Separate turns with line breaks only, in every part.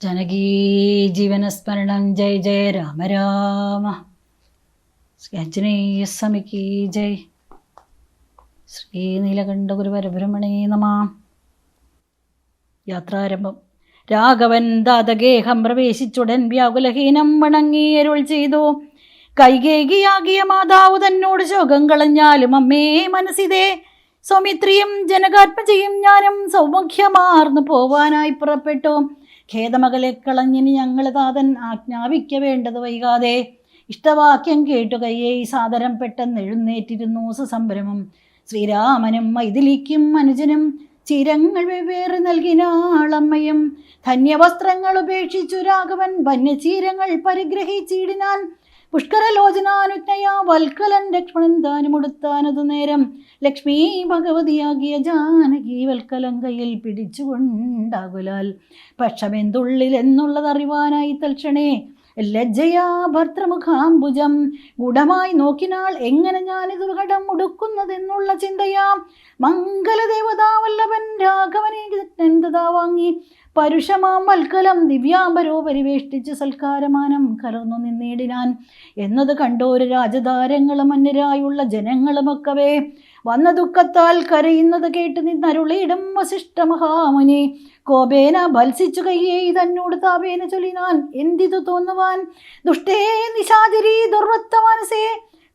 ജനകീ ജീവനസ്മരണം ജയ ജയ രാമ രാമ. ശ്രീ ആഞ്ജനേയ സ്വാമിക്ക് ജയ്. ശ്രീ നീലകണ്ഠ ഗുരുവരബ്രഹ്മണേ നമ. യാത്രാരംഭം. രാഘവൻ ദാതഗേഹം പ്രവേശിച്ചുടൻ വ്യാകുലഹീനം വണങ്ങി അരുൾ ചെയ്തു. കൈകേകിയാകിയ മാതാവ് തന്നോട് ശോകം കളഞ്ഞാലും അമ്മേ മനസ്സിതേ. സൗമിത്രിയും ജനകാത്മജയും ഞാനും സൗമുഖ്യമാർന്നു പോവാനായി പുറപ്പെട്ടു. ഖേദമകലെ കളഞ്ഞിനി താതൻ ആജ്ഞാപിക്ക വേണ്ടത് വൈകാതെ. ഇഷ്ടവാക്യം കേട്ടു കയ്യേ സാദരം പെട്ടെന്ന് എഴുന്നേറ്റിരുന്നു സുസംഭ്രമം. ശ്രീരാമനും മൈഥിലിക്കും അനുജനും ചിരങ്ങൾ വെവ്വേറെ നൽകിനാളമ്മയും ധന്യവസ്ത്രങ്ങൾ ഉപേക്ഷിച്ചു രാഘവൻ വന്യചീരങ്ങൾ പരിഗ്രഹിച്ചിടിനാൻ പുഷ്കരലോചനാനുജ്ഞയാ വൽക്കലൻ ലക്ഷ്മണൻ താനുമുടുത്താനതു നേരം. ലക്ഷ്മി ഭഗവതിയാകിയ ജാനകി വൽക്കലം കയ്യിൽ പിടിച്ചുകൊണ്ടാകുലാൽ. പക്ഷമെന്തുള്ളിൽ എന്നുള്ളതറിവാനായി തൽക്ഷണേ ലജ്ജയാ ഭർത്തൃമുഖാംബുജം. ഗുഢമായി നോക്കിനാൾ എങ്ങനെ ഞാനിത് കടം ഉടുക്കുന്നതെന്നുള്ള ചിന്തയാം. മംഗലദേവതാവല്ലവൻ രാഘവനെ വാങ്ങി. പരുഷമാം വൽക്കലം ദിവ്യാംബരോ പരിവേഷ്ടിച്ച് സൽക്കാരമാനം കലർന്നു നിന്നേടിനാൻ. എന്നത് കണ്ടോര് രാജതാരങ്ങളും അന്യരായുള്ള ജനങ്ങളുമൊക്കവേ. വന്ന ദുഃഖത്താൽ കരയുന്നത് കേട്ട് നിന്നരുളിയിടും വസിഷ്ഠ മഹാമുനി. കോപേന ഭത്സിച്ചു കയ്യേ തന്നോട് താപേന ചൊല്ലിനാൻ എന്തിതു തോന്നുവാൻ? ദുഷ്ടേ നിശാചരി ദുർവത്ത മനസ്സേ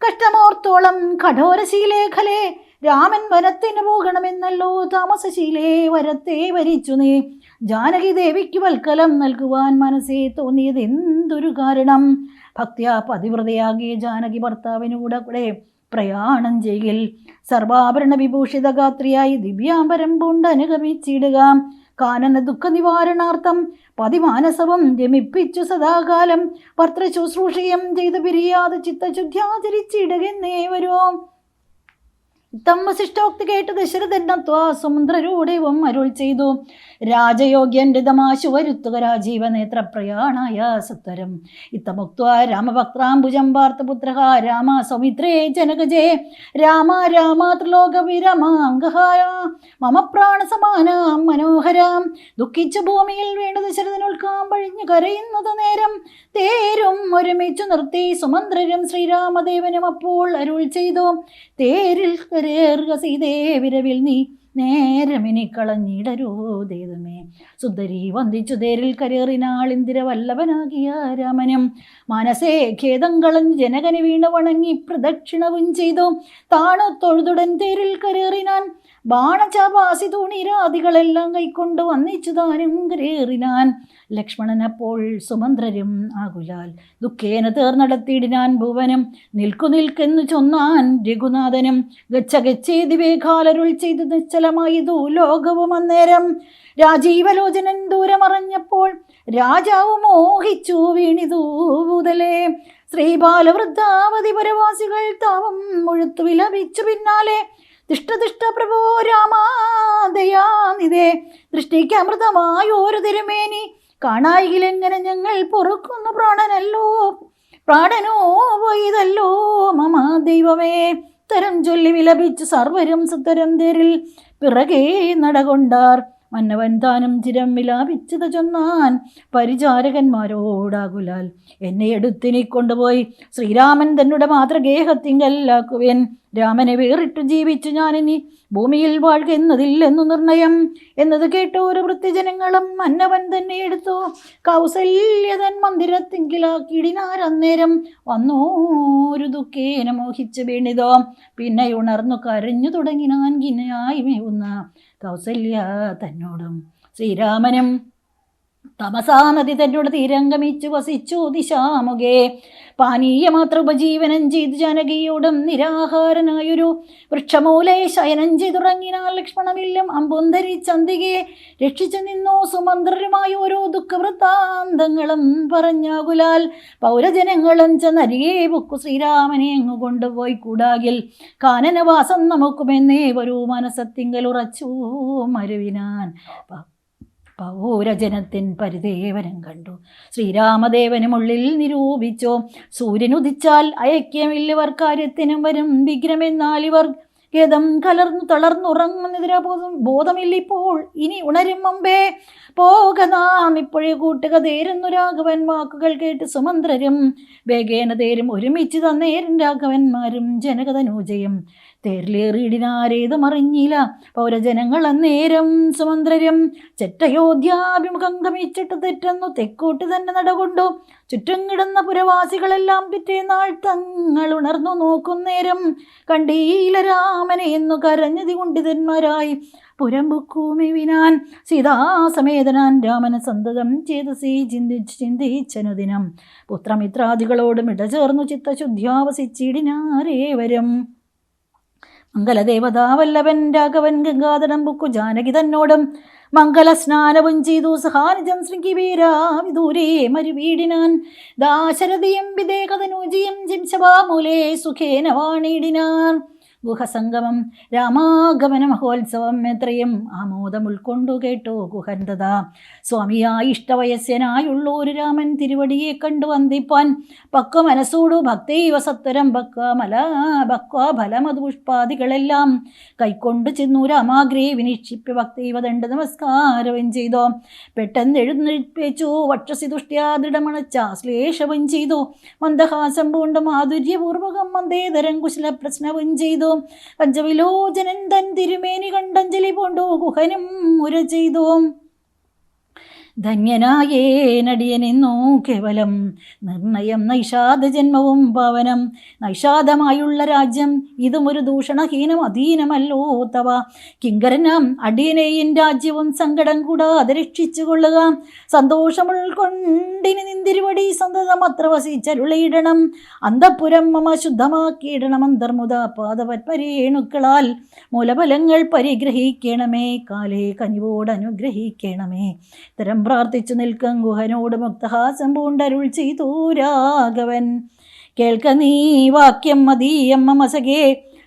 കഷ്ടമോർത്തോളം കഠോരശീലേഖലേ രാമൻ വനത്തിന് പോകണമെന്നല്ലോ താമസശീലേ വരത്തെ വരിച്ചു നീ. ജാനകി ദേവിക്ക് വൽക്കലം നൽകുവാൻ മനസ്സേ തോന്നിയത് എന്തൊരു കാരണം? ഭക്തിയാ പതിവ്രതയാകിയ ജാനകി ഭർത്താവിനൂടെ കൂടെ പ്രയാണം ചെയ്യൽ. സർവാഭരണ വിഭൂഷിത ഗാത്രിയായി ദിവ്യാംബരം പൂണ്ട് അനുഗമിച്ചിടുക. കാനന ദുഃഖ നിവാരണാർത്ഥം പതിമാനസവം രമിപ്പിച്ചു സദാകാലം. ഭർത്തൃശുശ്രൂഷയും ചെയ്ത് പിരിയാതെ ചിത്തശുദ്ധ്യാചരിച്ചിടുകെന്നേവരോ തം വസിഷ്ഠോക്തി കേട്ട് ദശരഥനത്വാ സുമന്ത്രരൂഢവും അരുൾ ചെയ്തു. രാജയോഗ്യന്റെ തമാശു വരുത്തുക രാജീവ നേത്ര പ്രയാണായ സത്വരം. ഇത്തമുക്ത രാമഭക്താംബുജം വാർത്തപുത്ര രാമ സൗമിത്രേ ജനകജേ. രാമ രാമ ത്രിലോക വിരമാംഗഹായ മമ പ്രാണസമാനാം മനോഹരാം. ദുഃഖിച്ച ഭൂമിയിൽ വീണ ദശരഥനുൽക്കാം പഴിഞ്ഞു കരയുന്നത് നേരം. തേരും ഒരുമിച്ചു നിർത്തി സുമന്ത്രരും ശ്രീരാമദേവനും അപ്പോൾ അരുൾ ചെയ്തു. തേരിൽ കരേറുക സീതേ വിരവിൽ നീ നേരമിനി കളഞ്ഞിടരൂതേതുമേ സുന്ദരി വന്ദിച്ചു തേരിൽ കരേറിനാൾ ഇന്ദിര വല്ലഭനാകിയ രാമനും. മനസ്സേ ഖേദം കളഞ്ഞ് ജനകന് വീണ് വണങ്ങി പ്രദക്ഷിണവും ചെയ്തു. താണു തൊഴുതുടൻ തേരിൽ കരേറിനാൻ ബാണചാപാസി തൂണിരാദികളെല്ലാം കൈക്കൊണ്ട് വന്നിച്ചു താനും കരേറിനാൻ. ലക്ഷ്മണൻ അപ്പോൾ സുമന്ത്രരും ആകുലാൽ. ദുഃഖേന തീർന്നടത്തിയിടിനാൻ ഭുവനും. നിൽക്കു നിൽക്കെന്നു ചൊന്നാൻ രഘുനാഥനും. ഗച്ച ഗച്ഛേതി വേഗാലരുൾ ചെയ്ത് നിശ്ചലമായതു ലോകവും അന്നേരം. രാജീവലോചനൻ ദൂരമറിഞ്ഞപ്പോൾ രാജാവ് മോഹിച്ചു വീണിതു ഭൂതലേ ശ്രീബാലവൃദ്ധാവതി പരവാസികൾ താവം മുഴുത്തു വിലപിച്ചു പിന്നാലെ. തിഷ്ടതിഷ്ട പ്രഭോ രാമാദയാനിതേ ദൃഷ്ടിക്ക് അമൃതമായോരു തിരുമേനി. കാണായിലെങ്ങനെ ഞങ്ങൾ പൊറുക്കുന്നു പ്രാണനല്ലോ. പ്രാണനോ പോയതല്ലോ മമ ദൈവമേ. തരം ചൊല്ലി വിലപിച്ച് സർവരും സുതരം തേരിൽ പിറകെ നടകൊണ്ടാർ. മന്നവൻ താനും ചിരം വിലാപിച്ചത് ചൊന്നാൻ പരിചാരകന്മാരോടാകുലാൽ. എന്നെ എടുത്തിനി കൊണ്ടുപോയി ശ്രീരാമൻ തന്നുടെ മാതൃഗേഹത്തിങ്കല്ലാക്കുവേൻ. രാമനെ വേറിട്ടു ജീവിച്ചു ഞാനിനി ഭൂമിയിൽ വാഴുകയെന്നതില്ലെന്നു നിർണയം എന്നത് കേട്ട ഒരു വൃത്തിജനങ്ങളും മന്നവൻ തന്നെ എടുത്തു. കൗസല്യതൻ മന്ദിരത്തിങ്കിലാക്കിയിടിനാരന്നേരം വന്നോരു ദുഃഖേന മോഹിച്ച് വീണിതോ. പിന്നെ ഉണർന്നു കരഞ്ഞു തുടങ്ങിനാൻ ഗിനായി മേവുന്ന കൗസല്യ തന്നോടും. ശ്രീരാമനും തമസാ നദി തന്നോട് തീരംഗമിച്ചു വസിച്ചു ദിശാമുഖേ. പാനീയ മാത്ര ഉപജീവനം ചെയ്ത് ജാനകിയോടും നിരാഹാരനായൊരു വൃക്ഷമൂലെ ശയനം ചെയ്തുറങ്ങിനാൽ ലക്ഷ്മണമില്ലം അമ്പുന്തരി ചന്തികയെ രക്ഷിച്ചു നിന്നു സുമന്ത്രരുമായ ഓരോ ദുഃഖവൃത്താന്തങ്ങളും പറഞ്ഞാകുലാൽ പൗരജനങ്ങളും ചെന്നരികെ ബുക്കു ശ്രീരാമനെ അങ്ങ് കൊണ്ടുപോയി കൂടാകിൽ. കാനനവാസം നമുക്കുമെന്നേ വരൂ മനസ്സത്തിങ്കൽ ഉറച്ചു മരുവിനാൻ. പൗരജനത്തിൻ പരിദേവനം കണ്ടു. ശ്രീരാമദേവനും ഉള്ളിൽ നിരൂപിച്ചോ സൂര്യനുദിച്ചാൽ അയക്യമില്ലവർ കാര്യത്തിനും വരും വിഗ്രമെന്നാൽ ഇവർ ഗതം കലർന്നു തളർന്നുറങ്ങുന്നതിരാ ബോധം ബോധമില്ലിപ്പോൾ ഇനി ഉണരും മുമ്പേ. പോക നാം ഇപ്പോഴേ കൂട്ടുക തേരുന്നു രാഘവൻ വാക്കുകൾ കേട്ട് സുമന്ത്രരും വേഗേന തേരും ഒരുമിച്ച് തന്നേരും രാഘവന്മാരും ജനകതനൂജയും തേരിലേറിയിടിനാരേതും മറിഞ്ഞില്ല പൗരജനങ്ങൾ അന്നേരം സുമന്ത്രരും ചെറ്റയോധ്യാഭിമുഖം ഗമിച്ചിട്ട് തെറ്റെന്നു തെക്കോട്ട് തന്നെ നടകൊണ്ടു. ചുറ്റും കിടന്ന പുരവാസികളെല്ലാം പിറ്റേന്നാൾ തങ്ങൾ ഉണർന്നു നോക്കുന്നേരം കണ്ടീല രാമനെ എന്നു കരഞ്ഞതി കുണ്ടിതന്മാരായി പുരമ്പുക്കൂമിവിനാൻ സീതാസമേതനാൻ രാമന സന്തതം ചേതസി ചിന്തിച്ച് ചിന്തിച്ചനുദിനം പുത്രമിത്രാദികളോടും ഇടചേർന്നു ചിത്തശുദ്ധ്യാവസിച്ചിടിനാരേവരും. മംഗലദേവതാവല്ലഭൻ രാഘവൻ ഗംഗാധരം ബുക്കു ജാനകി തന്നോടും മംഗല സ്നാനവും ചെയ്തു സഹാനിജം ശൃംഗിവീരാവിദൂരേ മരുവീടിനാൻ. ദാശരഥിയും വിദേഹതനൂജിയും ജിംശവാമൂലേ സുഖേന വാണിടിനാൻ ഗുഹസംഗമം രാമാഗമന മഹോത്സവം എത്രയും ആമോദം ഉൾക്കൊണ്ടു കേട്ടു ഗുഹന്തത. സ്വാമിയായി ഇഷ്ടവയസ്യനായുള്ളൊരു രാമൻ തിരുവടിയെ കണ്ടു വന്ദിപ്പാൻ. പക്വ മനസ്സോടു ഭക്തൈവ സത്വരം പക്വ മല ഭക്വ ഫലമത് പുഷ്പാദികളെല്ലാം. കൈക്കൊണ്ട് ചെന്നു രാമാഗ്രേ വിനിക്ഷിപ്യ ഭക്തൈവ ദണ്ഡ നമസ്കാരവും ചെയ്തു. പെട്ടെന്ന് എഴുന്നേൽപ്പിച്ചു വക്ഷസി ദുഷ്ട്യാ ദൃഢമണച്ച ശ്ലേഷവും ചെയ്തു. മന്ദഹാസം പൂണ്ട മാധുര്യപൂർവകം മന്ദേതരം കുശല പ്രശ്നവും ചെയ്തു. പഞ്ചവിലോചനൻ തൻ തിരുമേനി കണ്ടഞ്ജലി പോണ്ടോ? ഗുഹനും മുര ചെയ്തു. ധന്യനായേനടിയനെന്നോ കേവലം. നിർണയം നൈഷാദ ജന്മവും പാവനം. നൈഷാദമായുള്ള രാജ്യം ഇതും ഒരു ദൂഷണഹീനം അധീനമല്ലോ തവ. കിങ്കരനാം അടിയനെയും രാജ്യവും സങ്കടം കൂടാതെ രക്ഷിച്ചു കൊള്ളുക. സന്തോഷമുൾക്കൊണ്ടിനി നിന്തിരുവടി സന്തതം അത്ര വസിച്ചരുളിയിടണം. അന്തപുരം മമ ശുദ്ധമാക്കിയിടണം അന്തർമുത പാദപത്പരേണുക്കളാൽ മൂലഫലങ്ങൾ പരിഗ്രഹിക്കണമേ കാലേ കനിവോടനുഗ്രഹിക്കണമേ. ഇത്തരം പ്രാർത്ഥിച്ചു നിൽക്കും ഗുഹനോട് മുക്തഹാസം പൂണ്ടരുൾ ചെയ്തു രാഘവൻ. കേൾക്ക നീ വാക്യം മതീയം മമസകേ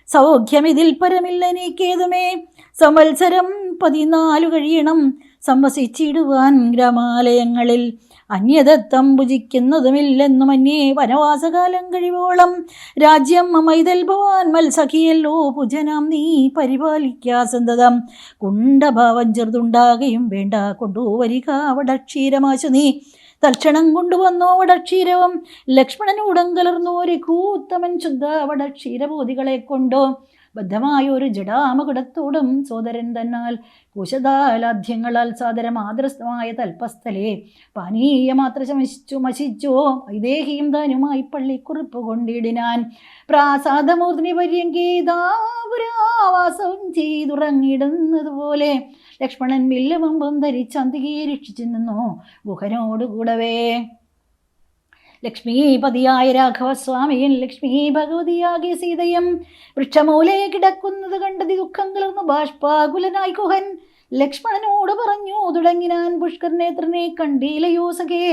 സൗഖ്യമിതിൽ പരമില്ല നീക്കേതുമേ. സംവത്സരം പതിനാലു കഴിയണം. സംവസിച്ചിടുവാൻ ഗ്രാമാലയങ്ങളിൽ അന്യദത്തം ഭുജിക്കുന്നതുമില്ലെന്നും അന്യേ വനവാസകാലം കഴിവോളം രാജ്യം മമൈതൽ ഭവാൻ മത്സഖിയല്ലോ ഭുജനാം നീ പരിപാലിക്കാ സന്തതം. കുണ്ടഭാവം ചെറുതുണ്ടാകുകയും വേണ്ട കൊണ്ടുവരിക വടക്ഷീരമാശു നീ. തൽക്ഷണം കൊണ്ടുവന്നോ വടക്ഷീരവും. ലക്ഷ്മണനൂടം കലർന്നോ ഒരു കൂത്തമൻ ശുദ്ധ വടക്ഷീരബോധികളെ കൊണ്ടോ. ബദ്ധമായ ഒരു ജഡാമകുടത്തോടും സോദരൻ തന്നാൽ കുശതാലാധ്യങ്ങളാൽ സാദര മാതൃസ്ഥമായ തൽപ്പസ്ഥലെ പാനീയ മാത്ര ശമിച്ചു മശിച്ചോ വൈദേഹിയും താനുമായി പള്ളിക്കുറിപ്പ് കൊണ്ടിടിനാൻ. പ്രാസാദമൂർത്തിനി പര്യങ്കേതാപുരാവാസം ചെയ്തുറങ്ങിടുന്നതുപോലെ ലക്ഷ്മണൻ വില്ലമമ്പും ധരിച്ചന്തികയെ രക്ഷിച്ചു നിന്നു. ഗുഹനോടുകൂടവേ. ലക്ഷ്മീപതിയായ രാഘവസ്വാമിയൻ ലക്ഷ്മീ ഭഗവതിയാകിയ സീതയും വൃക്ഷമൂലെ കിടക്കുന്നത് കണ്ടതി ദുഃഖം കലർന്നു ബാഷ്പാകുലനായി കുഹൻ. ലക്ഷ്മണനോട് പറഞ്ഞു തുടങ്ങിനാൻ പുഷ്കർനേത്രനെ കണ്ടീലയോ സഖേ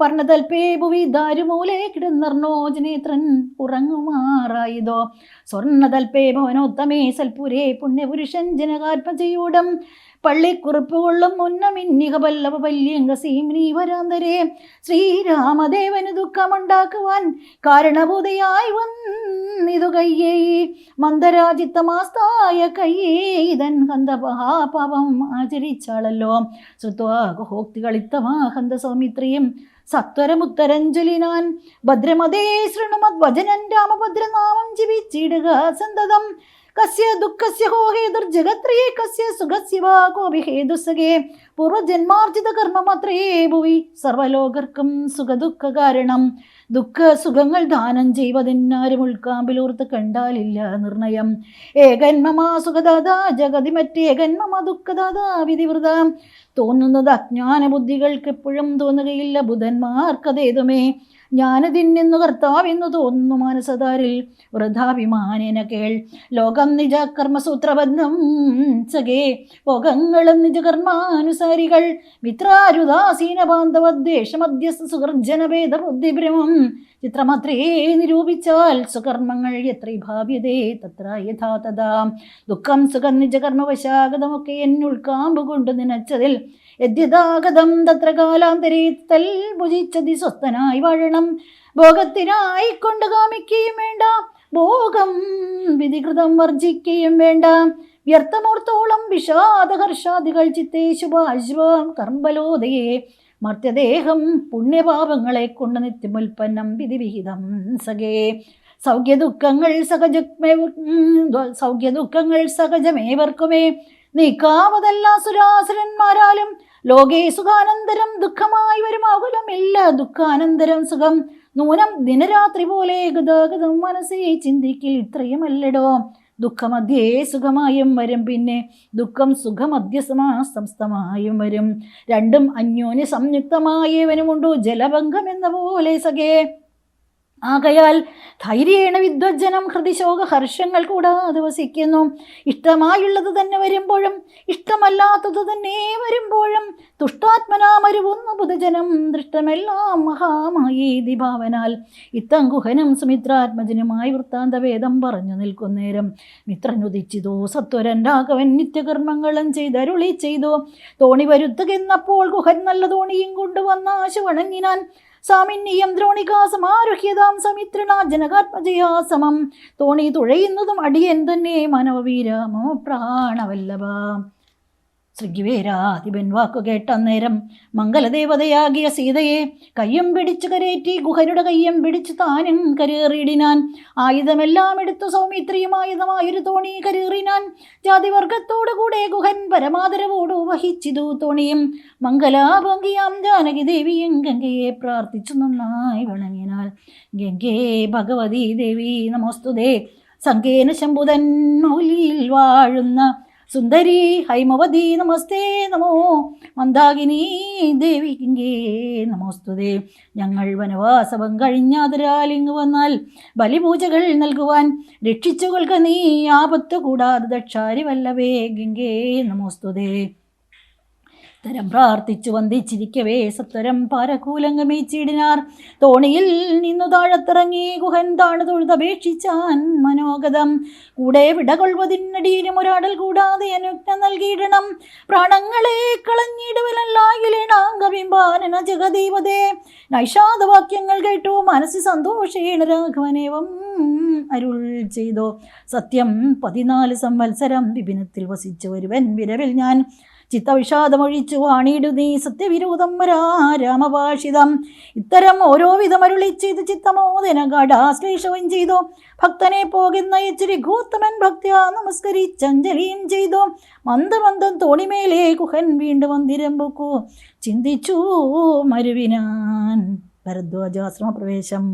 പർണതൽപേ ഭുവി ദാരുമൂലെ കിടന്നർണോജനേത്രൻ ഉറങ്ങുമാറായതോ. സ്വർണതൽപേ ഭവനോത്തമേ സൽപുരേ പുണ്യപുരുഷൻ ജനകാത്മജയൂടം പള്ളിക്കുറിപ്പ് കൊള്ളും മുന്നമിന്നിക പല്ലവ പല്യങ്ക സീമിനി വരാന്തരേ. ശ്രീരാമദേവന് ദുഃഖമുണ്ടാക്കുവാൻ കാരണഭൂതയായി വന്നിതു കയ്യേ. മന്ദരാജിത്തമാസ്തായ കയ്യേ ഇതൻ ഹന്തപഹാപാപം ആചരിച്ചാളല്ലോ. ശ്രുത്വാഹോക്തികളിത്തമാ ഹന്ത സൗമിത്രിയും സത്വരമുത്തരഞ്ജലിനാൻ ഭദ്രമതേ ശൃണുമത് വചനൻ രാമഭദ്രനാമം ജീവിച്ചിടുക സന്തതം. കസ്യ ദുഃഖസ്യ ഹോ ഹേതുർജഗത്രയേ കസ്യ സുഖസ്യ വാ കോപി ഹേതുസകേ പൂർവജന്മാർജിത കർമ്മമത്രേ ഭുവി. സർവലോകർക്കും സുഖദുഃഖ കാരണം. ദുഃഖ സുഖങ്ങൾ ദാനം ചെയ്വതെന്നാരും ഉൾക്കാമ്പിലൂർത്ത് കണ്ടാലില്ല നിർണയം. ഏകന്മമാ സുഖദാതാ ജഗതി മറ്റേകന്മമ ദുഃഖദാതാ വിധിവൃത. തോന്നുന്നത് അജ്ഞാന ബുദ്ധികൾക്ക് എപ്പോഴും തോന്നുകയില്ല ബുധന്മാർക്കതേതുമേ. ജ്ഞാനതിന്നെന്നു കർത്താവെന്നു തോന്നുന്നു മാനസതാരിൽ വൃഥാഭിമാനേന കേൾ. ലോകം നിജ കർമ്മസൂത്രബന്ധം സഖേ. ഭോഗങ്ങളും നിജകർമാനുസാരികൾ. മിത്രാരുദാസീന ബാന്ധവദ്വേഷമധ്യസ്ഥ സുഹൃജനഭേദ ബുദ്ധിഭ്രമം ചിത്രമാത്രേ നിരൂപിച്ചാൽ സുകർമ്മങ്ങൾ എത്ര ഭാവ്യതേ തത്ര യഥാ തഥാ ദുഃഖം സുഖം നിജകർമ്മവശാഗതമൊക്കെ എന്നുൾക്കാമ്പ് കൊണ്ട് നനച്ചതിൽ യദ്യതാഗതം തത്ര കാലാന്തരേ തൽ ഭുജിച്ചതി സ്വസ്ഥനായി വാഴണം. ഭോഗത്തിനായി കൊണ്ട് കാമിക്കുകയും വേണ്ട ഭോഗം വിധികൃതം വർജിക്കുകയും വേണ്ട. വ്യർത്ഥമൂർത്തോളം വിഷാദഹർഷാദികൾ ചിത്തേ ശുഭാശുഭം കർമ്മലോദയെ മർത്യദേഹം പുണ്യപാപങ്ങളെ കൊണ്ട് നിത്യമുൽപ്പന്നം വിധിവിഹിതം സഖേ. സൗഖ്യദുഃഖങ്ങൾ സഹജ സൗഖ്യദുഃഖങ്ങൾ സഹജമേവർക്കുമേ. നീക്കാവതല്ല സുരാസുരന്മാരാലും ലോകേ സുഖാനന്തരം ദുഃഖമായി വരും ആകുലമില്ല ദുഃഖാനന്തരം സുഖം. നൂനം ദിനരാത്രി പോലെ ഗതാഗതം മനസ്സേ ചിന്തിക്കിൽ ഇത്രയുമല്ലടോ. ദുഃഖമധ്യേ സുഖമായും വരും പിന്നെ ദുഃഖം സുഖമധ്യസമാ സംസ്ഥമായും വരും. രണ്ടും അന്യോന്യ സംയുക്തമായവനുമുണ്ടു ജലഭംഗം എന്ന പോലെ സഖേ. ആകയാൽ ധൈര്യേണ വിദ്വജ്ജനം ഹൃതിശോക ഹർഷങ്ങൾ കൂടാതെ വസിക്കുന്നു ഇഷ്ടമായുള്ളത് തന്നെ വരുമ്പോഴും ഇഷ്ടമല്ലാത്തത് തന്നെ വരുമ്പോഴും തുഷ്ടാത്മനാമരുവുന്ന ബുധജനം ദൃഷ്ടമെല്ലാം മഹാമായി ദിഭാവനാൽ. ഇത്തങ്കുഹനും സുമിത്രാത്മജനുമായി വൃത്താന്തവേദം പറഞ്ഞു നിൽക്കുന്നേരം മിത്രനുദിച്ചിതോ സത്വരൻ രാഘവൻ നിത്യകർമ്മങ്ങളും ചെയ്തരുളി ചെയ്തു. തോണി വരുത്തുകെന്നപ്പോൾ ഗുഹൻ നല്ല തോണിയും കൊണ്ടുവന്ന ആശു വണങ്ങിനാൻ സാമിന്യം ദ്രോണികാസമാരുഹ്യതാം സമിത്രണ ജനകാത്മജയാ സമം തോണി തുഴയുന്നതും അടിയൻ തന്നെ മനവവീര മമ പ്രാണവല്ലഭ. ശൃംഗിവേരാധിപൻ വാക്കു കേട്ട നേരം മംഗലദേവതയാകിയ സീതയെ കയ്യം പിടിച്ചു കരേറ്റി ഗുഹരുടെ കയ്യം പിടിച്ചു താനും കരേറിയിടിനാൻ. ആയുധമെല്ലാം എടുത്തു സൗമിത്രിയുമായുധമായൊരു തോണി കരേറിനാൻ ജാതിവർഗത്തോടു കൂടെ ഗുഹൻ പരമാദരവോടു വഹിച്ചിതു തോണിയും. മംഗലാഭംഗിയാം ജാനകി ദേവിയും ഗംഗയെ പ്രാർത്ഥിച്ചു നന്നായി വണങ്ങിനാൽ. ഗംഗേ ഭഗവതി ദേവി നമോസ്തുതേ. സങ്കേന ശംഭുതൻ മൗലിയിൽ വാഴുന്ന സുന്ദരി ഹൈമവതി നമസ്തേ നമോ. മന്ദാകിനി ദേവി കിങ്കേ നമോസ്തുതേ. ഞങ്ങൾ വനവാസവം കഴിഞ്ഞാതിരാൽ ഇങ്ങ് വന്നാൽ ബലിപൂജകൾ നൽകുവാൻ രക്ഷിച്ചുകൊള്ളുക നീ ആപത്ത് കൂടാതെ ദക്ഷാരി വല്ലവേ ഗംഗേ നമോസ്തുതേ. തരം പ്രാർത്ഥിച്ചു വന്ദിച്ചിരിക്കവേ സത്വരം പാരകൂലങ്കമീച്ചിടിനാർ തോണിയിൽ നിന്നു താഴത്തിറങ്ങി ഗുഹൻ താണു തൊഴുതപേക്ഷിച്ചാൻ മനോഗതം. കൂടെ വിടകൊള്ളുവതിനടിയിലും ഒരാടൽ കൂടാതെ അനുജ്ഞ നൽകിയിടണം. പ്രാണങ്ങളെ കളഞ്ഞിടുവലല്ലായിലേണാംഗബിംബാനന ജഗദീപതേ. നൈഷാദവാക്യങ്ങൾ കേട്ടു മനസ്സിൽ സന്തോഷേണ രാഘവനേവം അരുൾ ചെയ്തു. സത്യം പതിനാല് സംവത്സരം വിപിനത്തിൽ വസിച്ചു ഒരുവൻ വിരവിൽ ഞാൻ ചിത്തവിഷാദമൊഴിച്ചു വാണിയിടു നീ സത്യവിരോധം വരാ രാമഭാഷിതം ഇത്തരം ഓരോ വിധം അരുളി ചിത്തമോദന ഗാഢാശ്ലേഷവും ചെയ്തു. ഭക്തനെ പോകുന്ന ഇച്ചിരി ഗോത്തമൻ ഭക്തി നമസ്കരിച്ചഞ്ജലിയും ചെയ്തു. മന്ദമന്ദം തോണിമേലെ കുഹൻ വീണ്ടും മന്ദിരം പൊക്കു. ചിന്തിച്ചു മരുവിനാൻ ഭരദ്വാജാശ്രമ പ്രവേശം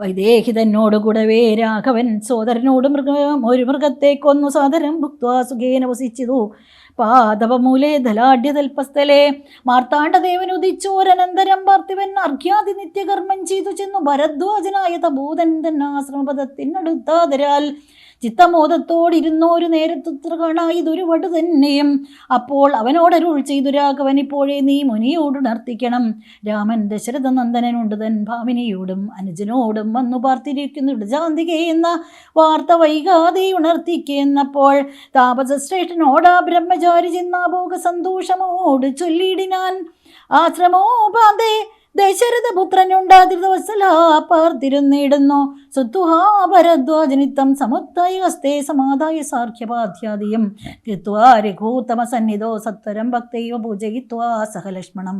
വൈദേഹിതനോട് കൂടവേ രാഘവൻ സോദരനോട് മൃഗം ഒരു മൃഗത്തെ കൊന്നു. സാദരം ഭുക്വാ സുഖേന വസിച്ചിതു. പാദവമൂലേ ധലാഢ്യതൽപസ്ഥലേ മാർത്താണ്ഡദേവൻ ഉദിച്ചോരനന്തരം പാർത്ഥിവൻ അർഘ്യാതി നിത്യകർമ്മം ചെയ്തു ചെന്നു ഭരദ്വാജനായ തബൂതൻ തന്നാശ്രമപദത്തിനടുത്താതരാൽ ചിത്തമോദത്തോടിരുന്നോരു നേരത്തുത്ര കാണായതൊരു വടു തന്നെയും. അപ്പോൾ അവനോടരുൾ ചെയ്തു രാഘവൻ ഇപ്പോഴേ നീ മുനിയോടുണർത്തിക്കണം. രാമൻ ദശരഥ നന്ദനനുണ്ട് തൻ ഭാമിനിയോടും അനുജനോടും വന്നു പാർത്തിരിക്കുന്നു. ഇടജാന്തികെ എന്ന വാർത്ത വൈകാതെ ഉണർത്തിക്കുന്നപ്പോൾ താപസശ്രേഷ്ഠനോടാ ബ്രഹ്മചാരി ചിന്നാഭോഗ സന്തോഷമോട് ചൊല്ലിയിടിനാൻ. ആശ്രമോപാതേ ദശരഥപുത്രനുണ്ടാതിരുവത്സല പാർത്തിരുന്നിടുന്നു. സുത്തുഹാഭരദ്വാജനിത്തം സമുത്തായ ഹസ്തേ സമാധായ സാർഖ്യപാധ്യാദിയും കൃത്വാ രഘൂത്തമ സന്നിധോ സത്വരം ഭക്തൈവ പൂജയിത്വാ സഹലക്ഷ്മണം.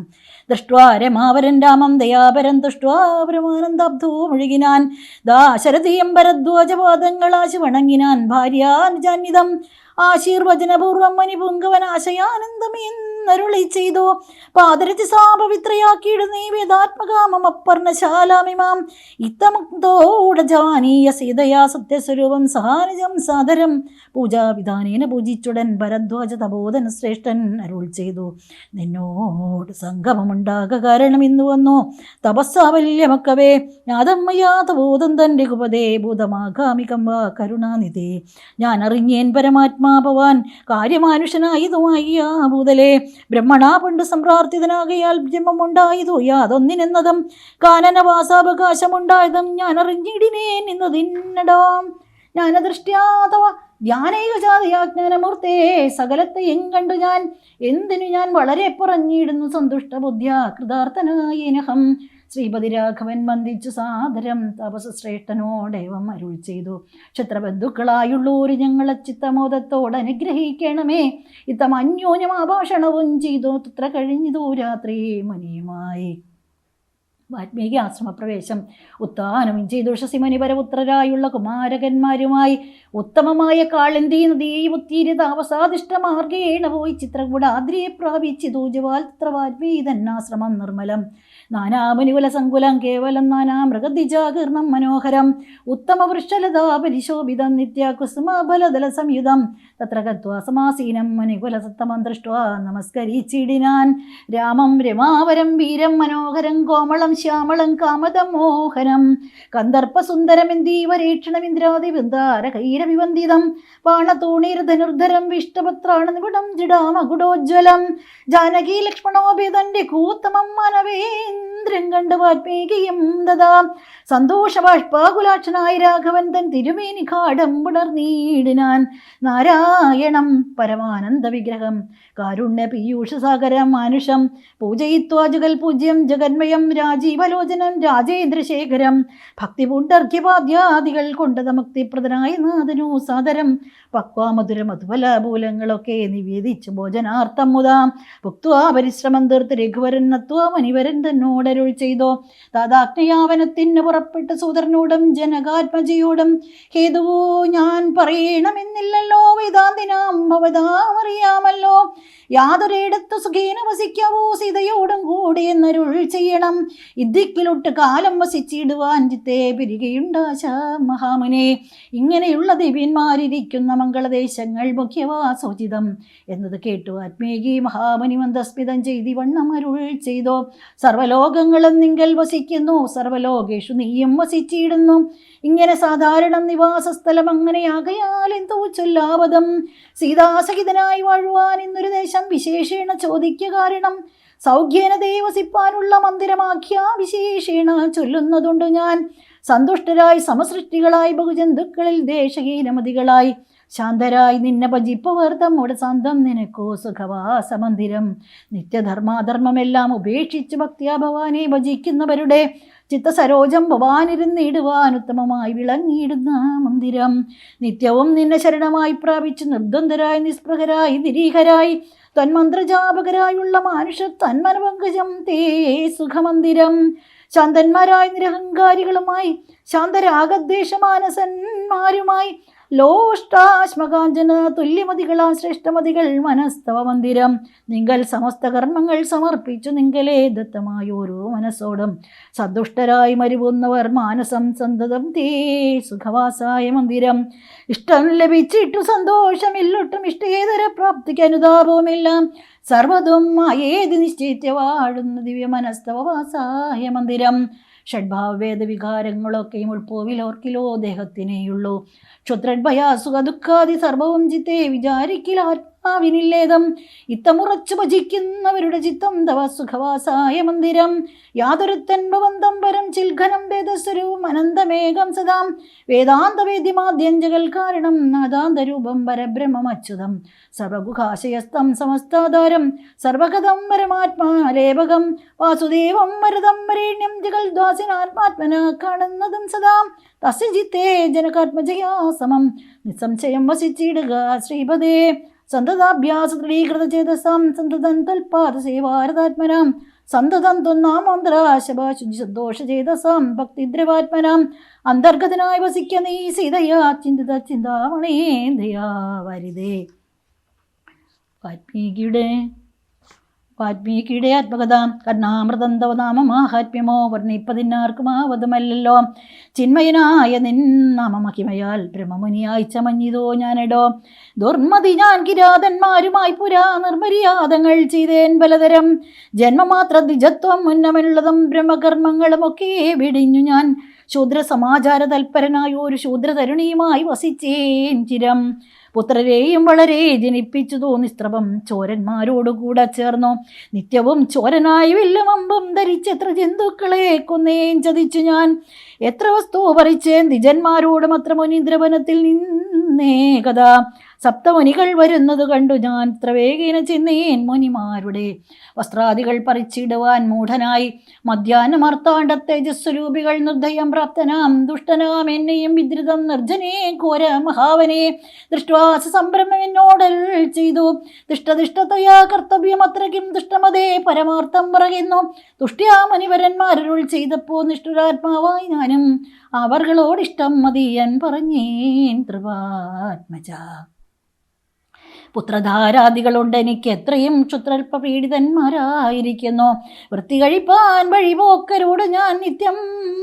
ദൃഷ്ട്വാ രമാവരൻ രാമം ദയാപരം ദൃഷ്ട്വാ പരമാനന്ദാബ്ധോ മുഴുകിനാൻ. ദാശരഥിയം ഭരദ്വാജപാദങ്ങളാശു വണങ്ങിനാൻ. ഭാര്യാനുജാന്യതം ആശീർവചനപൂർവം മണിപുങ്കവനാശയാനന്ദമെന്നരുളി ചെയ്തു. പാദരതി സാപവിത്രയാക്കിയിടുന്നീ വേദാത്മകാമം അപ്പർണശാലാമിമാം ഇത്തമുക്തോടജാനീയ സീതയാ സത്യസ്വരൂപം സഹാനിജം സാദരം. പൂജാവിധാനേന പൂജിച്ചുടൻ ഭരദ്വാജ തബോധന ശ്രേഷ്ഠൻ അരുൾ ചെയ്തു. നിന്നോട് സംഗമമുണ്ടാക കാരണം ഇന്ന് വന്നു. തപസ്സാവല്യമക്കവേ യാതമ്മയാ തപോധം തന്റെ കുപതേ ഭൂതമാകാമികം വാ കരുണാനിധേ. ഞാൻ അറിഞ്ഞേൻ പരമാത്മാ ഭവാൻ കാര്യമാനുഷനായതുമായി ആ ഭൂതലെ ബ്രഹ്മണാ പണ്ട് സംപ്രാർത്ഥിതനാകയാൽ ജന്മമുണ്ടായതു യാതൊന്നിനെന്നതും കാനനവാസാവകാശമുണ്ടായതും ഞാൻ അറിഞ്ഞിടിനേൻ എന്നതിന്നടാം. ജ്ഞാനദൃഷ്ട്യാതവ ധ്യാനൈകജാതയാജ്ഞാനമൂർത്തേ സകലത്തെയും കണ്ടു ഞാൻ. എന്തിനു ഞാൻ വളരെ പറഞ്ഞിടുന്നു സന്തുഷ്ട ബുദ്ധ്യ കൃതാർത്ഥനായനഹം. ശ്രീപതി രാഘവൻ വന്ദിച്ചു സാദരം തപസശ്രേഷ്ഠനോടേവം അരുൾ ചെയ്തു. ക്ഷത്രബന്ധുക്കളായുള്ളൂര് ഞങ്ങളെ ചിത്തമോദത്തോട് അനുഗ്രഹിക്കണമേ. ഇത്തം അന്യോന്യം ആഭാഷണവും ചെയ്തു. തത്ര കഴിഞ്ഞതു രാത്രി മുനിയുമായി. വാൽമീകി ആശ്രമപ്രവേശം. ഉത്താനവും ചെയ്തു. ശശിമണിപരപുത്രരായുള്ള കുമാരകന്മാരുമായി ഉത്തമമായ കാളിന്തി നദീമുത്തീരി താമസാദിഷ്ട മാർഗേണ പോയി ചിത്രകൂടാദ്രിയെ പ്രാപിച്ചിതു. ജവാൽ തന്നാശ്രമം നിർമ്മലം. നാനാമുനികുല സങ്കുലം കേവലം നാനാ മൃഗദ്ജാകീർണം മനോഹരം. ഉത്തമ വൃക്ഷലതാ പരിശോഭിതം നിത്യാകുസുമബലദല സംയുതം തത്ര ഗത്വാ സമാസീനം മുനികുലസത്തമം ദൃഷ്ട്വാ നമസ്കരിച്ചിടിനാൻ രാമം രമാവരം വീരം മനോഹരം കോമളം ശ്യാമളം കാമതം മോഹനം. കന്ദർപ്പസുന്ദരമിന്ദീവരീക്ഷണം ഇന്ദ്രാതി വൃന്ദാര കൈരവിവന്ദിതം ബാണതൂണീർധനുർധരം വിഷ്ടപത്രാണ നിപുടം ജിടാമകുടോജ്വലം ജാനകി ലക്ഷ്മണോഭിതന്റെ കൂത്തമം മനവേന്ദ്രം കണ്ട് ദദാ. സന്തോഷബാഷ്പാകുലാക്ഷനായ രാഘവൻ തൻ തിരുമേനി ഘാടം പുണർനീടിനാൻ നാരായണം പരമാനന്ദ വിഗ്രഹം. കാരുണ്യ പീയൂഷസാഗരം മാനുഷം. പൂജയിത്വാ ജഗൽ പൂജ്യം ജഗന്മയം രാജീവലോചനം രാജേന്ദ്രശേഖരം. ഭക്തി പുണ്ടർഘ്യപാദ്യാദികൾ കൊണ്ടത മുക്തിപ്രദനായ നാഥനു സാദരം. പക്വാമധുര മധുബല മൂലങ്ങളൊക്കെ നിവേദിച്ചു ഭോജനാർത്ഥം മുതാം. ഭുക്വാ പരിശ്രമം തീർത്ത് രഘുവരൻ നത്വാ മണിവരൻ തന്നോടരുൾ ചെയ്തോ. താതാജ്ഞയാവനത്തിന് പുറപ്പെട്ട സൂതരനോടും ജനകാത്മജിയോടും ഹേതുവോ ഞാൻ പറയണമെന്നില്ലല്ലോ. വേദാന്തിനാം ഭവതാമറിയാമല്ലോ. യാതൊരിടത്തു സുഖേന വസിക്കാവോ സീതയോടും കൂടെ എന്നരുൾ ചെയ്യണം. ഇദ്ദിക്കിലൊട്ട് കാലം വസിച്ചിടുവാൻ ചിത്തെ പിരികയുണ്ടാശ മഹാമുനെ. ഇങ്ങനെയുള്ള ദിവ്യന്മാരിരിക്കുന്ന മംഗളദേശങ്ങൾ മുഖ്യവാസോചിതം എന്നത് കേട്ടു ആത്മീകി മഹാമുനി മന്ദസ്മിതം ചെയ്തി വണ്ണം അരുൾ ചെയ്തോ. സർവലോകങ്ങളും നിങ്കൽ വസിക്കുന്നു. സർവലോകേഷു നീയും വസിച്ചിടുന്നു. ഇങ്ങനെ സാധാരണ നിവാസസ്ഥലം അങ്ങനെയാകയാൽ എന്തോ ചൊല്ലാവതം. സീതാസഹിതനായി വാഴുവാൻ ഇന്നൊരു ദേശം വിശേഷേണ ചോദിക്ക കാരണം. സൗഖ്യേന ദേവസിപ്പാനുള്ള മന്ദിരമാക്കിയ വിശേഷേണ ചൊല്ലുന്നതുണ്ട് ഞാൻ. സന്തുഷ്ടരായി സമസൃഷ്ടികളായി ബഹുജന്തുക്കളിൽ ദേശഹീനമതികളായി. ശാന്തരായി നിന്നെ ഭജിപ്പവർ തമ്മോട് സ്വന്തം നിനക്കോ സുഖവാസമന്ദിരം നിത്യധർമാധർമ്മമെല്ലാം ഉപേക്ഷിച്ച് ഭക്തിയാ ഭവാനെ ഭജിക്കുന്നവരുടെ ചിത്തസരോജം ഭവാനിരുന്നിടുവാൻ ഉത്തമമായി വിളങ്ങിയിടുന്ന മന്ദിരം. നിത്യവും നിന്നെ ശരണമായി പ്രാപിച്ച് നിർദ്വന്തരായി നിസ്പൃഹരായി നിരീഹരായി തന്മന്ത്രജാപകരായുള്ള മാനുഷ തന്മനപങ്കജം തേ സുഖമന്ദിരം. ശാന്തന്മാരായ നിരഹങ്കാരികളുമായി ശാന്തരാഗദ്വേഷമാനസന്മാരുമായി ലോഷ്ടാശ്മകാഞ്ചന തുല്യമതികളാ ശ്രേഷ്ഠമതികൾ മനസ്തവ മന്ദിരം. നിങ്ങൾ സമസ്ത കർമ്മങ്ങൾ സമർപ്പിച്ചു നിങ്ങളെ ദത്തമായ ഓരോ മനസ്സോടും. സന്തുഷ്ടരായി മരുവുന്നവർ മാനസം സന്തതം തീ സുഖവാസായ മന്ദിരം. ഇഷ്ടം ലഭിച്ചിട്ടു സന്തോഷമില്ലൊട്ടും ഇഷ്ടേതര പ്രാപ്തിക്ക് അനുതാപവുമില്ല. സർവതും ഏത് നിശ്ചയിച്ച വാഴുന്ന ദിവ്യ മനസ്തവവാസായ മന്ദിരം. ഷഡ്ഭാവവേദ വികാരങ്ങളൊക്കെയും ഉൾപ്പോവിൽ ഓർക്കിലോ ദേഹത്തിനേയുള്ളൂ ക്ഷുദ്രഭയാസുഖ ദുഃഖാദി സർവവും ചിത്തെ ആത്മാവിനില്ലേതം ഇത്തമുറച്ചു ഭജിക്കുന്നവരുടെ ചിത്തം തവ സുഖവാസായ മന്ദിരം. യാതൊരുത്തൻ ഭവന്തം പരം ചിൽഘനം വേദസ്വരൂപം അനന്തമേകം സദാം. വേദാന്തവേദ്യമാദ്യഞ്ജകൽ കാരണം നാദാന്തരൂപം പരബ്രഹ്മമച്യുതം. സർവഗുഹാശയസ്തം സമസ്താധാരം. സർവഗതം പരമാത്മാലേപകം. വാസുദേവം വരദം വരേണ്യം ജഗൽദ്വാസിനാത്മാത്മന കാണുന്നതും സദാ. തസ്യ ജിത്തേ ജനകാത്മജയാ നിസ്സംശയം വസിച്ചിടുക ശ്രീപദേ. സന്തതാഭ്യാസ ദൃഢീകൃത ചേതസാം സന്തതം തൽപാദ സേവാരതാത്മനാം സന്തതം തൊന്നാമന്ത്രാശുചി സന്തോഷ ചേതസാം ഭക്തിദ്രവാത്മനാം. അന്തർഗതനായി വസിക്ക നീ സീതയാ ചിന്തിത ചിന്താമണേന്ദ്രിയാ വരിതേ. വാൽമീകിയുടെ വാൽമീകിയുടെ ആത്മകഥ. കർണാമൃതന്തവ നാമ മാഹാത്മ്യമോ വർണിപ്പതിനാർക്കും ആവതുമല്ലോ ചിന്മയനായ നിൻ നാമമഹിമയാൽ ബ്രഹ്മമുനിയായി ചമഞ്ഞിതോ ഞാനെടോ. ദുർമതി ഞാൻ കിരാതന്മാരുമായി പുരാ നിർമര്യാദങ്ങൾ ചെയ്തേൻ പലതരം. ജന്മമാത്ര ദ്വിജത്വം ഉന്നമുള്ളതും ബ്രഹ്മകർമ്മങ്ങളുമൊക്കെ വിടിഞ്ഞു ഞാൻ. ശൂദ്ര സമാചാര തൽപരനായ ഒരു ശൂദ്രതരുണിയുമായി വസിച്ചേൻ ചിരം. പുത്രരെയും വളരെ ജനിപ്പിച്ചു തോന്നിസ്ത്രവം ചോരന്മാരോടുകൂടെ ചേർന്നു. നിത്യവും ചോരനായി വില്ലുമമ്പും ധരിച്ചെത്ര ജന്തുക്കളെ കൊന്നേൻ ചതിച്ചു ഞാൻ. എത്ര വസ്തു പറിച്ചേൻ ദ്വിജന്മാരോടും അത്ര മുനീന്ദ്രവനത്തിൽ നിന്നേ കഥ. സപ്തമുനികൾ വരുന്നത് കണ്ടു. ഞാൻ ഇത്ര വേഗേന ചെന്നേൻ മുനിമാരുടെ. വസ്ത്രാദികൾ പറിച്ചിടുവാൻ മൂഢനായി. മധ്യാഹ്നമർത്താണ്ട തേജസ്വരൂപികൾ നിർദ്ദയം പ്രാപ്തനാം. ദുഷ്ടനാം എന്നെയും വിദ്രുതം നിർജനേ ഘോര മഹാവനെ. ദൃഷ്ടാസ സംരംഭം എന്നോടൽ ചെയ്തു. ദുഷ്ടദിഷ്ടതയാ കർത്തവ്യം അത്രയ്ക്കും ദുഷ്ടമതേ. പരമാർത്ഥം പറയുന്നു. തുഷ്ട്യാ മുനിവരന്മാരുൾ ചെയ്തപ്പോ നിഷ്ഠുരാത്മാവായി ഞാനും അവർകളോടിഷ്ടം മതിയൻ പറഞ്ഞേൻ ത്രിവാത്മജ പുത്രധാരാദികളുണ്ട്. എനിക്ക് എത്രയും ക്ഷുത്രൽപ്പ പീഡിതന്മാരായിരിക്കുന്നു വൃത്തി കഴിപ്പാൻ വഴിപോക്കരോട് ഞാൻ നിത്യം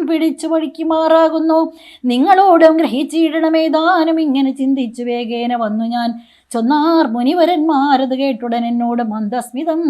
പിടിച്ചു വഴിക്കുമാറാകുന്നു. നിങ്ങളോടും ഗ്രഹിച്ചിടണമേതാനും ഇങ്ങനെ ചിന്തിച്ചു വേഗേന വന്നു ഞാൻ. ചൊന്നാർ മുനിവരന്മാരത് കേട്ടുടൻ എന്നോട് മന്ദസ്മിതം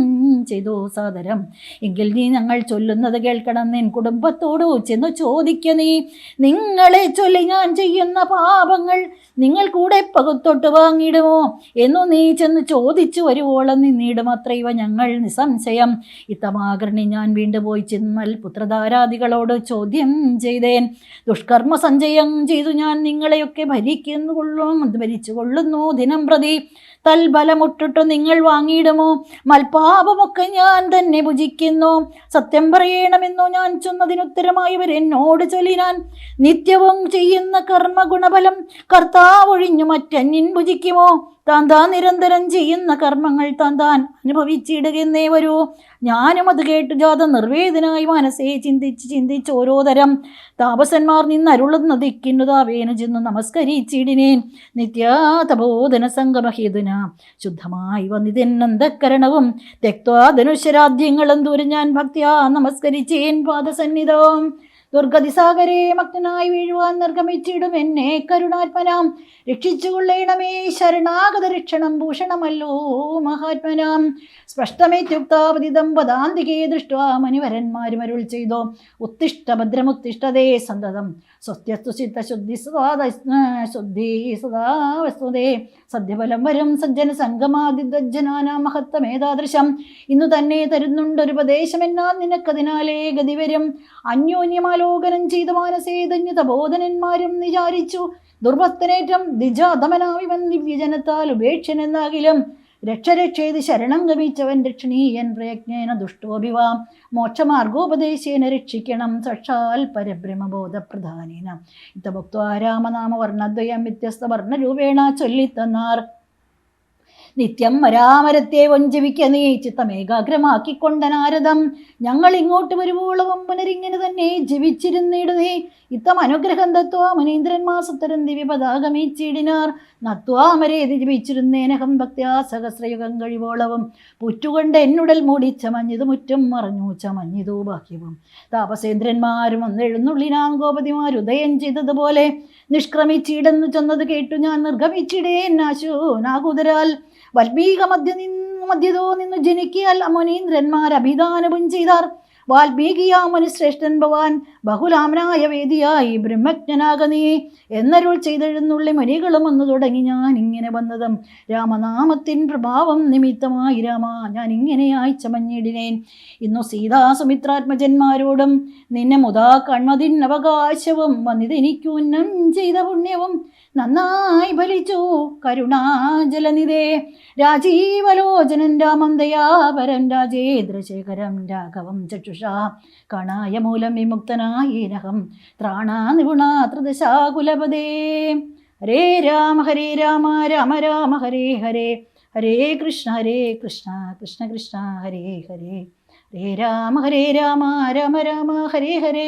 ചെയ്തു സാദരം. എങ്കിൽ നീ ഞങ്ങൾ ചൊല്ലുന്നത് കേൾക്കണം. നിൻ കുടുംബത്തോടു ചെന്ന് ചോദിക്ക നീ. നിങ്ങളെ ചൊല്ലി ഞാൻ ചെയ്യുന്ന പാപങ്ങൾ നിങ്ങൾ കൂടെ പകുത്തൊട്ട് വാങ്ങിയിടുമോ? എന്നു നീ ചെന്ന് ചോദിച്ചു വരുവോളം നിന്നിടും അത്രയുവ ഞങ്ങൾ നിസ്സംശയം. ഇത്തമാകരണി ഞാൻ വീണ്ടും പോയി ചെന്നാൽ പുത്രധാരാദികളോട് ചോദ്യം ചെയ്തേൻ. ദുഷ്കർമ്മ സഞ്ചയം ചെയ്തു ഞാൻ നിങ്ങളെയൊക്കെ ഭരിക്കുന്നു കൊള്ളും ഭരിച്ചു കൊള്ളുന്നു ദിനം പ്രതി തൽബലമുട്ടിട്ടു നിങ്ങൾ വാങ്ങിയിടുമോ? മൽപാപമൊക്കെ ഞാൻ തന്നെ ഭുജിക്കുന്നു. സത്യം പറയണമെന്നോ ഞാൻ ചെന്നതിനുത്തരമായി ഇവർ എന്നോട് ചൊല്ലിനാൻ. നിത്യവും ചെയ്യുന്ന കർമ്മ ഗുണഫലം കർത്താവൊഴിഞ്ഞു മറ്റന്നിൻ ഭുജിക്കുമോ? താൻ താൻ നിരന്തരം ചെയ്യുന്ന കർമ്മങ്ങൾ താൻ താൻ അനുഭവിച്ചിടുകയെന്നേ വരൂ. ഞാനും അത് കേട്ടു ജാത നിർവേദനായി മനസ്സേ ചിന്തിച്ച് ചിന്തിച്ച് ഓരോ തരം താപസന്മാർ നിന്ന് അരുളുന്ന ദിക്കിന്നുതാവേന ചെന്ന് നമസ്കരിച്ചിടിനേൻ നിത്യാതബോധന സംഗമഹേതുന ശുദ്ധമായി വന്നിതെന്നന്തക്കരണവും തെക്വാ ധനുഷ്യരാദ്യങ്ങളും ദൂരം ഞാൻ ഭക്തിയാ നമസ്കരിച്ചേൻ പാദസന്നിധം. ദുർഗതിസാഗരെ മക്തനായി വീഴുവാൻ നിർഗമിച്ചിടും എന്നെ. കരുണാത്മനാം രക്ഷിച്ചുകൊള്ളേണമേ. ശരണാഗത രക്ഷണം ഭൂഷണമല്ലോ മഹാത്മനാം. സ്പഷ്ടമേത്യുക്താപതിതം പദാന്തികേ ദൃഷ്ട്വാ മനുവരന്മാരും അരുൾ ചെയ്തോ. ഉത്തിഷ്ട ഭദ്രമുത്തിഷ്ടതേ സന്തതം. സ്വസ്ത്യസ്തു ചിത്ത ശുദ്ധി സദാ വസ്തുതേ. സദ്യഫലം വരും സജ്ജന സംഗമാദിദ്വജ്ജനാനാ മഹത്വമേതാദൃശം. ഇന്നു തന്നെ തരുന്നുണ്ടൊരു ഉപദേശം എന്നാൽ നിനക്കതിനാലേ ഗതി വരും. അന്യോന്യമാലോകനം ചെയ്ത മാനസേതന്യത ബോധനന്മാരും വിചാരിച്ചു. ദുർഭക്തനേറ്റം ദിജാതമനാവിവൻ ദിവ്യജനത്താൽ ഉപേക്ഷനെന്നാകിലും രക്ഷരക്ഷേത് ശരണം ഗമിച്ചവൻ രക്ഷണീയൻ പ്രയജ്ഞേന ദുഷ്ടോഭിവാം. മോക്ഷമാർഗോപദേശേന രക്ഷിക്കണം സക്ഷാൽ പരബ്രഹ്മബോധപ്രധാനേന. ഇത്തഭക്ത രാമനാമ വർണദ്വയം വ്യത്യസ്ത വർണരൂപേണ ചൊല്ലിത്തന്നാർ. നിത്യം മരാമരത്തെ വഞ്ചവിക്ക നീ ചിത്തം ഏകാഗ്രമാക്കിക്കൊണ്ട നാരദം ഞങ്ങൾ ഇങ്ങോട്ട് വരുമ്പോളവും പുനരിങ്ങനെ തന്നെ ജീവിച്ചിരുന്നിടുന്നേ. ഇത്തം അനുഗ്രഹം തത്വ മുനീന്ദ്രന്മാർ സുത്തരം ദിവ്യപതാകമീച്ചിടിനാർ നത്വാമരേതി ജീവിച്ചിരുന്നേനഹം ഭക്തിയാ സഹസ്രയുഗം കഴിവോളവും. പുറ്റുകൊണ്ട് എന്നുടൽ മൂടി ചമഞ്ഞത് മുറ്റം മറഞ്ഞു ചമഞ്ഞതു ബാഹ്യവും. താപസേന്ദ്രന്മാരും ഒന്നെഴുന്നുള്ളിനാം ഗോപതിമാർ ഉദയം ചെയ്തതുപോലെ. നിഷ്ക്രമിച്ചിടെന്ന് ചെന്നത് കേട്ടു ഞാൻ നിർഗമിച്ചിടേൻ നാശു നാകുതരാൽ വൽമീക മധ്യ മധ്യതോ നിന്ന് ജനിക്കിയാൽ അമുനീന്ദ്രന്മാർ അഭിദാനവും ചെയ്താർ. വാൽമീകിയാമനു ശ്രേഷ്ഠൻ ഭവാൻ ബഹുലാമനായ വേദിയായി ബ്രഹ്മജ്ഞനാകനീ. എന്നരുൾ ചെയ്തെഴുന്നുള്ളി മുനികളും വന്നു തുടങ്ങി ഞാൻ ഇങ്ങനെ വന്നതും. രാമനാമത്തിൻ പ്രഭാവം നിമിത്തമായി രാമ ഞാൻ ഇങ്ങനെയായി ചമഞ്ഞിടിനേൻ ഇന്നു സീതാ സുമിത്രാത്മജന്മാരോടും നിന്നെ മുതാ കൺമതിൻ അവകാശവും വന്നിതെനിക്കുന്നം ചെയ്ത പുണ്യവും നന്നായി ഫലിച്ചു. കരുണാജലനിധേ രാജീവലോചനൻ രാമം ദയാപരൻ രാജേന്ദ്രശേഖരം രാഘവം ചക്ഷുഷ കണായ മൂലം വിമുക്തനായേനഹം ത്രാണാ നിപുണാ ത്രിദശാകുലപദേ ഹരേ രാമ ഹരേ രാമ രാമ രാമ ഹരേ ഹരേ ഹരേ കൃഷ്ണ ഹരേ കൃഷ്ണ കൃഷ്ണ കൃഷ്ണ ഹരേ ഹരേ. ഹരേ രാമ ഹരേ രാമ രാമ രാമ ഹരേ ഹരേ.